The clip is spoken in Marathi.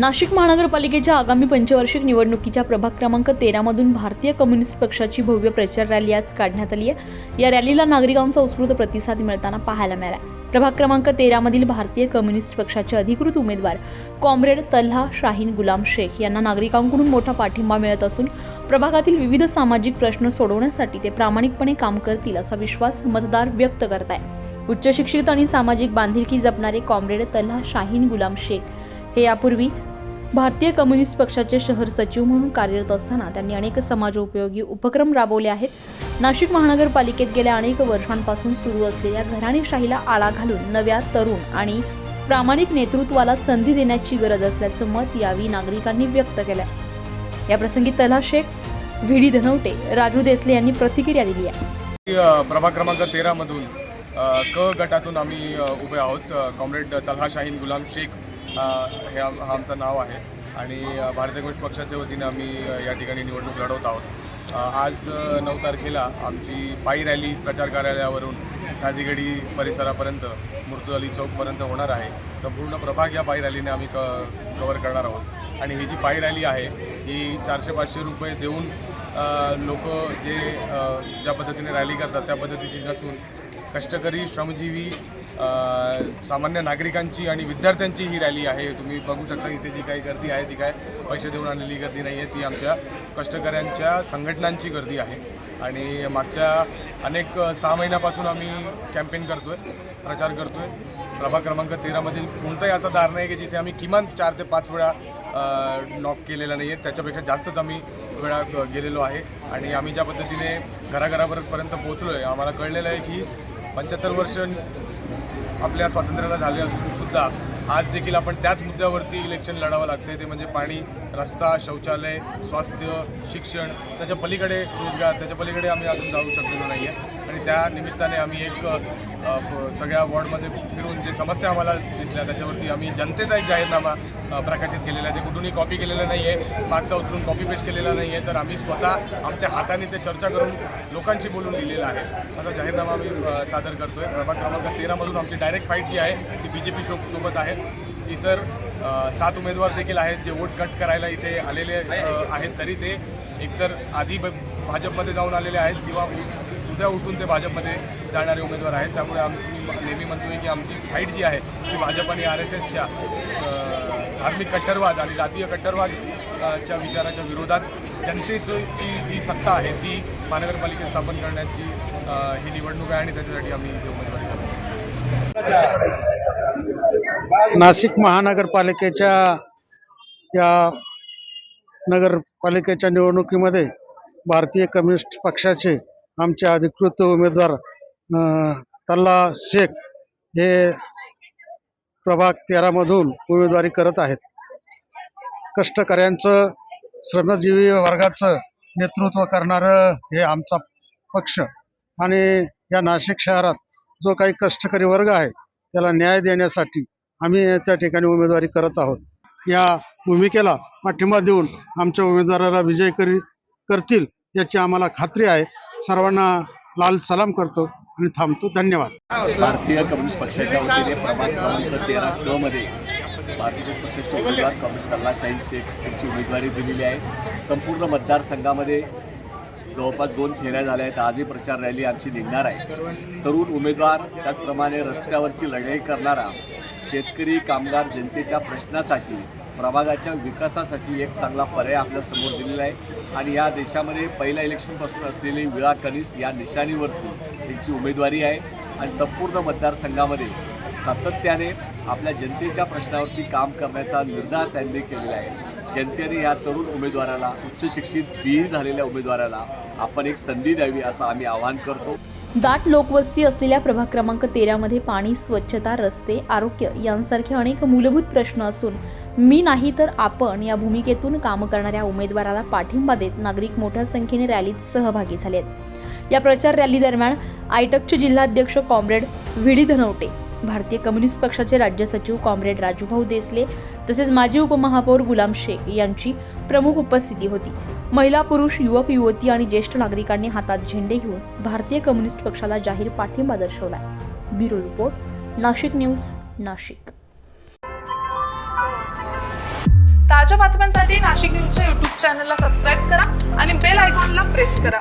नाशिक महानगरपालिकेच्या आगामी पंचवार्षिक निवडणुकीच्या प्रभाग क्रमांक तेरामधून भारतीय कम्युनिस्ट पक्षाची भव्य प्रचार रॅली आज काढण्यात आली आहे. या रॅलीला नागरिकांचा उत्स्फूर्त प्रतिसाद मिळताना पाहायला मिळाला. प्रभाग क्रमांक तेरामधील भारतीय कम्युनिस्ट पक्षाचे अधिकृत उमेदवार कॉम्रेड तल्हा शाहीन गुलाम शेख यांना नागरिकांकडून मोठा पाठिंबा मिळत असून प्रभागातील विविध सामाजिक प्रश्न सोडवण्यासाठी ते प्रामाणिकपणे काम करतील असा विश्वास मतदार व्यक्त करत आहे उच्च शिक्षित आणि सामाजिक बांधिलकी जपणारे कॉम्रेड तल्हा शाहीन गुलाम शेख हे यापूर्वी भारतीय कम्युनिस्ट पक्षाचे शहर सचिव म्हणून कार्यरत असताना त्यांनी अनेक समाजोपयोगी उपक्रम राबवले आहेत. नाशिक महानगरपालिकेत गेल्या अनेक वर्षांपासून सुरू असलेल्या घराणेशाहीला आळा घालून नव्या तरुण आणि प्रामाणिक नेतृत्वाला संधी देण्याची गरज असल्याचं मत यावेळी नागरिकांनी व्यक्त केलं याप्रसंगी तला शेख व्ही डी धनवटे राजू देसले यांनी प्रतिक्रिया दिली आहे. प्रभाग क्रमांक तेरामधून क गटातून आम्ही उभे आहोत. कॉम्रेड तलहा शाहीन गुलाम शेख हे आम- हा आमचं नाव आहे. आणि भारतीय कम्युनिस्ट पक्षाच्या वतीने आम्ही या ठिकाणी निवडणूक लढवत आहोत. आज नऊ तारखेला आमची पायी रॅली प्रचार कार्यालयावरून खाजीगडी परिसरापर्यंत मुर्तुअली चौकपर्यंत होणार आहे. संपूर्ण प्रभाग या पायी रॅलीने आम्ही क कवर करणार आहोत. आणि ही जी पायी रॅली आहे ही चारशे पाचशे रुपये देऊन लोक जे ज्या पद्धतीने रॅली करतात त्या पद्धतीची नसून कष्टकरी श्रमजीवी सामान्य नागरिकांची आणि विद्यार्थ्यांची ही रॅली आहे. तुम्ही बघू शकता इथे जी काही गर्दी आहे ती काय पैसे देऊन आणलेली गर्दी नाही आहे ती आमच्या कष्टकऱ्यांच्या संघटनांची गर्दी आहे. आणि मागच्या अनेक सहा महिन्यापासून आम्ही कॅम्पेन करतो आहे प्रचार करतो आहे प्रभाग क्रमांक तेरामधील कोणताही असा दार नाही की जिथे आम्ही किमान चार ते पाच वेळा नॉक केलेला नाही आहे त्याच्यापेक्षा जास्तच आम्ही वेळा गेलेलो आहे. आणि आम्ही ज्या पद्धतीने घराघरापर्यंत पोहोचलो आहे आम्हाला कळलेलं आहे की पंच्याहत्तर वर्ष आपल्या स्वातंत्र्याला झाले असून सुद्धा आज देखील आपण त्याच मुद्द्यावरती इलेक्शन लढावं लागते ते म्हणजे पाणी रस्ता शौचालय स्वास्थ्य शिक्षण त्याच्या पलीकडे रोजगार त्याच्या पलीकडे आम्ही अजून जाऊ शकलेलो नाही आहे आणि त्या निमित्ताने आम्ही एक सगळ्या वॉर्डमध्ये फिरून जे समस्या आम्हाला दिसल्या त्याच्यावरती आम्ही जनतेचा एक जाहीरनामा प्रकाशित केलेला आहे. ते कुठूनही कॉपी केलेलं नाही आहे मागचा उचलून कॉपी पेस्ट केलेला नाही आहे तर आम्ही स्वतः आमच्या हाताने ते चर्चा करून लोकांशी बोलून लिहिलेलं आहे. असा जाहीरनामा आम्ही सादर करतो आहे प्रभाग क्रमांक तेरामधून आमची डायरेक्ट फाईट जी आहे ती बी जे पी शो सोबत आहे. इतर सात उमेदवार देखील आहेत जे वोट कट करायला इथे आलेले आहेत. तरी ते एकतर आधी ब- भाजपमध्ये जाऊन आलेले आहेत किंवा उद्या उठून ते भाजपमध्ये जाणारे उमेदवार आहेत. त्यामुळे आम्ही नेहमी म्हणतोय की आमची फाईट जी आहे ती भाजप आणि आर एस एसच्या धार्मिक कट्टरवाद आणि जातीय कट्टरवाद च्या विचाराच्या विरोधात जनतेची जी सत्ता आहे ती महानगरपालिकेत स्थापन करण्याची ही निवडणूक आहे आणि त्याच्यासाठी आम्ही इथे उमेदवारी करतो. नाशिक महानगरपालिकेच्या या नगरपालिकेच्या निवडणुकीमध्ये भारतीय कम्युनिस्ट पक्षाचे आमचे अधिकृत उमेदवार तल्ला शेख हे प्रभाग तेरामधून उमेदवारी करत आहेत. कष्टकऱ्यांचं श्रमजीवी वर्गाचं नेतृत्व करणारं हे आमचा पक्ष आणि या नाशिक शहरात जो काही कष्टकरी वर्ग आहे त्याला न्याय देण्यासाठी आम्ही त्या ठिकाणी उमेदवारी करत आहोत. या भूमिकेला पाठिंबा देऊन आमच्या उमेदवाराला विजय करी करतील याची आम्हाला खात्री आहे. सर्वांना लाल सलाम करतो आणि थांबतो. धन्यवाद. भारतीय कम्युनिस्ट पक्षाच्या वतीने प्रभाग क्रमांक तेरा क मध्ये भारतीय कम्युनिस्ट पक्षाचे उमेदवार कॉम्रेड तल्ला शाहीन शेख यांची उमेदवारी दिलेली आहे. संपूर्ण मतदारसंघामध्ये जवळपास दोन फेऱ्या झाल्या आहेत. आजही प्रचार रॅली आमची निघणार आहे. तरुण उमेदवार त्याचप्रमाणे रस्त्यावरची लढाई करणारा शेतकरी कामगार जनतेच्या प्रश्नासाठी प्रभागाच्या विकासासाठी एक चांगला पर्याय आपल्यासमोर दिलेला आहे. आणि या देशामध्ये पहिल्या इलेक्शनपासून असलेली विळा कनिस या निशाणीवरती त्यांची उमेदवारी आहे. आणि संपूर्ण मतदारसंघामध्ये सातत्याने आपल्या जनतेच्या प्रश्नावरती काम करण्याचा निर्धार त्यांनी केलेला आहे. जनतेने या तरुण उमेदवाराला उच्च शिक्षित बी झालेल्या उमेदवाराला आपण एक संधी द्यावी असं आम्ही आवाहन करतो. दाट लोकवस्ती असलेल्या प्रभाग क्रमांक तेरामध्ये पाणी स्वच्छता रस्ते आरोग्य यांसारखे अनेक मूलभूत प्रश्न असून मी नाही तर आपण या भूमिकेतून काम करणाऱ्या उमेदवाराला पाठिंबा देत नागरिक मोठ्या संख्येने रॅलीत सहभागी झाले आहेत या प्रचार रॅली दरम्यान आयटकचे जिल्हाध्यक्ष कॉम्रेड व्हीडी धनवटे भारतीय कम्युनिस्ट पक्षाचे राज्य सचिव कॉम्रेड राजूभाऊ देसले तसेच माजी उपमहापौर गुलाम शेख यांची प्रमुख उपस्थिती होती. महिला पुरुष युवक युवती आणि ज्येष्ठ नागरिकांनी हातात झेंडे घेऊन भारतीय कम्युनिस्ट पक्षाला जाहीर पाठिंबा दर्शवला bureau report Nashik news Nashik. ताज्या बातम्यांसाठी नाशिक न्यूजच्या युट्यूब चॅनलला सबस्क्राईब करा आणि बेल आयकॉनला प्रेस करा.